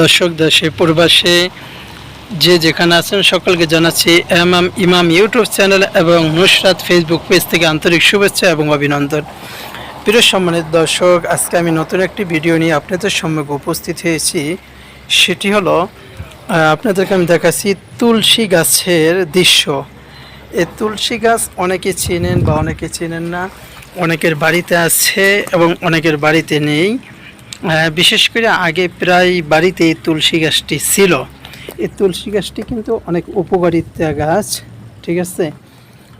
দর্শক দেশে পূর্বাসে যে যেখানে আছেন সকলকে জানাচ্ছি এমাম ইমাম ইউটিউব চ্যানেল এবং নুসরাত ফেসবুক পেজ থেকে আন্তরিক শুভেচ্ছা এবং অভিনন্দন। প্রিয় সম্মানিত দর্শক, আজকে আমি নতুন একটি ভিডিও নিয়ে আপনাদের সম্মুখে উপস্থিত হয়েছি। সেটি হলো আপনাদেরকে আমি দেখাচ্ছি তুলসী গাছের দৃশ্য। এই তুলসী গাছ অনেকে চেনেন বা অনেকে চেনেন না, অনেকের বাড়িতে আছে এবং অনেকের বাড়িতে নেই। বিশেষ করে আগে প্রায় বাড়িতে এই তুলসী গাছটি ছিল। এই তুলসী গাছটি কিন্তু অনেক উপকারিতা গাছ, ঠিক আছে?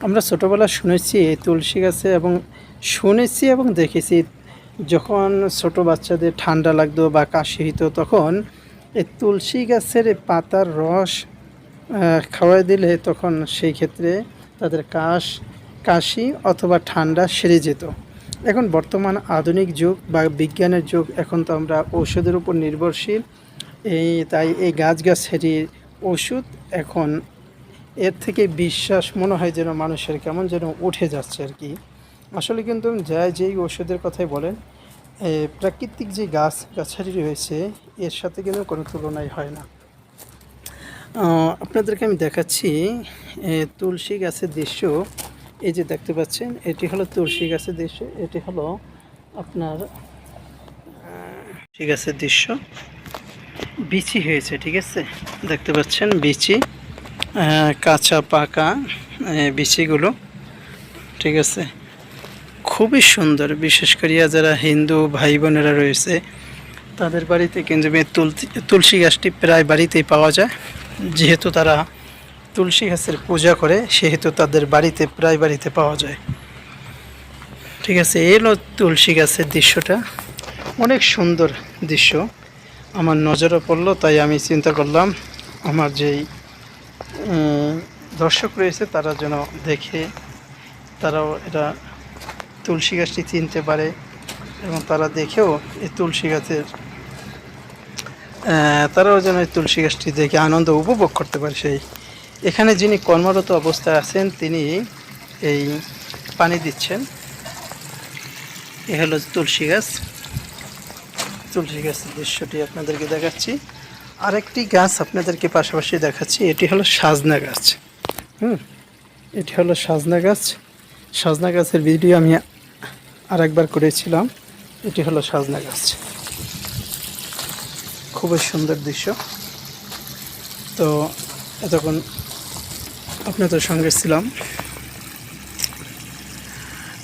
আমরা ছোটোবেলা শুনেছি এই তুলসী গাছে এবং শুনেছি এবং দেখেছি, যখন ছোট বাচ্চাদের ঠান্ডা লাগতো বা কাশি হতো তখন এই তুলসী গাছের পাতার রস খাওয়াই দিলে তখন সেই ক্ষেত্রে তাদের কাশ, কাশি অথবা ঠান্ডা সেরে যেত। এখন বর্তমান আধুনিক যুগ বা বিজ্ঞানের যুগ, এখন তো আমরা ঔষধের উপর নির্ভরশীল। এই, তাই এই গাছগাছালির ওষুধ এখন এর থেকে বিশ্বাস মনে হয় যেন মানুষের কেমন যেন উঠে যাচ্ছে আর কি। আসলে কিন্তু যা যেই ওষুধের কথাই বলেন প্রাকৃতিক যে গাছ গাছালি রয়েছে, এর সাথে কিন্তু কোনো তুলনাই হয় না। আপনাদেরকে আমি দেখাচ্ছি তুলসী গাছের দৃশ্য। এই যে দেখতে পাচ্ছেন, এটি হলো তুলসী গাছের দৃশ্য, এটি হলো আপনার তুলসী গাছের দৃশ্য। বিচি হয়েছে, ঠিক আছে? দেখতে পাচ্ছেন বিচি কাঁচা, পাকা বিচিগুলো, ঠিক আছে? খুবই সুন্দর, বিশেষ করিয়া যারা হিন্দু ভাই বোনেরা রয়েছে, তাদের বাড়িতে কিন্তু তুলসী গাছটি প্রায় বাড়িতেই পাওয়া যায়। যেহেতু তারা তুলসী গাছের পূজা করে সেহেতু তাদের বাড়িতে, প্রায় বাড়িতে পাওয়া যায়। ঠিক আছে, এই হলো তুলসী গাছের দৃশ্যটা। অনেক সুন্দর দৃশ্য। আমার নজরে পড়ল, তাই আমি চিন্তা করলাম, আমার যেই দর্শক রয়েছে, তারা যেন দেখে, তারাও এটা তুলসী গাছটি চিনতে পারে এবং তারা দেখেও এই তুলসী গাছের তারাও যেন এই তুলসী গাছটি দেখে আনন্দ উপভোগ করতে পারে সেই এখানে যিনি কর্মরত অবস্থায় আছেন, তিনি এই পানি দিচ্ছেন। এ হলো তুলসী গাছ। তুলসী গাছের দৃশ্যটি আপনাদেরকে দেখাচ্ছি। আরেকটি গাছ আপনাদেরকে পাশাপাশি দেখাচ্ছি, এটি হলো সাজনা গাছ। হুম, এটি হলো সাজনা গাছ। সাজনা গাছের ভিডিও আমি আরেকবার করেছিলাম। এটি হলো সাজনা গাছ। খুবই সুন্দর দৃশ্য। তো এতক্ষণ আপনাদের সঙ্গে ছিলাম।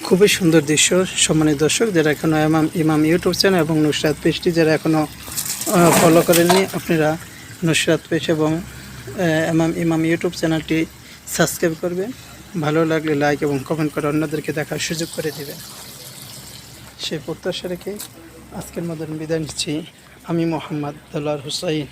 খুবই সুন্দর দৃশ্য, সম্মানিত দর্শক, যারা এখনও ইমাম ইমাম ইউটিউব চ্যানেল এবং নুসরাত পেজটি যারা এখনও ফলো করেননি, আপনারা নুসরাত পেজ এবং ইমাম ইমাম ইউটিউব চ্যানেলটি সাবস্ক্রাইব করবেন। ভালো লাগলে লাইক এবং কমেন্ট করে অন্যদেরকে দেখার সুযোগ করে দেবেন। সেই প্রত্যাশা রেখে আজকের মতন বিদায় নিচ্ছি। আমি মোহাম্মদ দলার হুসাইন।